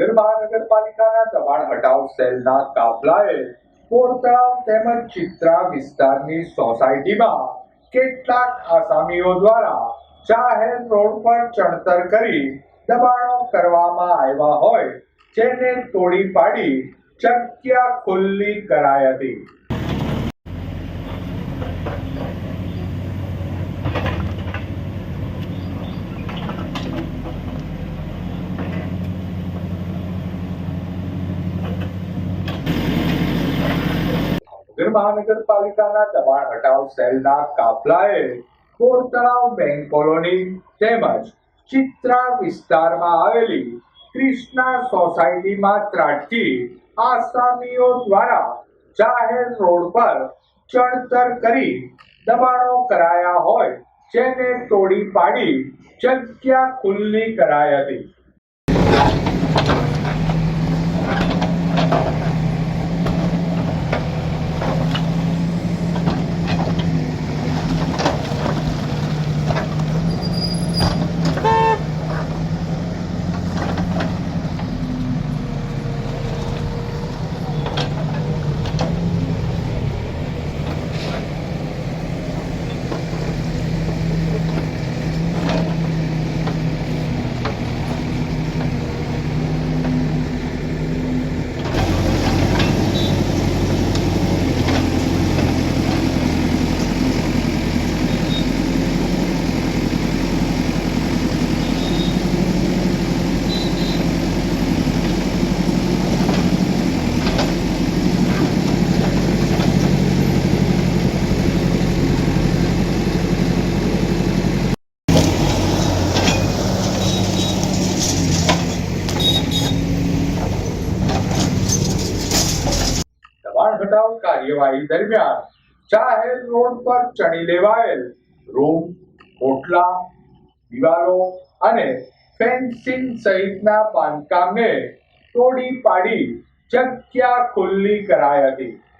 ભાવનગર મહાનગરપાલિકાના દબાણ હટાવ સેલના કાફલાએ પોરતળાવ તેમજ ચિત્રા વિસ્તારની સોસાયટીમાં કેટલાક આસામીઓ દ્વારા જાહેર રોડ પર ચણતર કરી દબાણો કરવામાં આવ્યા હોય, જેને તોડી પાડી ચક્યા ખુલ્લી કરાઈ હતી. ભાવનગર મહાનગરપાલિકાના દબાણ હટાવ સેલના કાફલાએ કોર તળાવ કોલોની તેમજ ચિત્રા વિસ્તારમાં આવેલી ક્રિષ્ના સોસાયટીમાં ત્રાટકી આસામીઓ દ્વારા જાહેર રોડ પર ચણતર કરી દબાણો કરાયા હોય જેને તોડી પાડી જગ્યા ખુલ્લી કરાઈ હતી. દબાણ હટાવ કાર્યવાહી દરમિયાન જાહેર રોડ પર ચણી લેવાયેલ રૂમ ઓટલા દિવાલો અને ફેન્સિંગ સહિતના બાંધકામને તોડી પાડી જગ્યા ખુલ્લી કરાઈ હતી.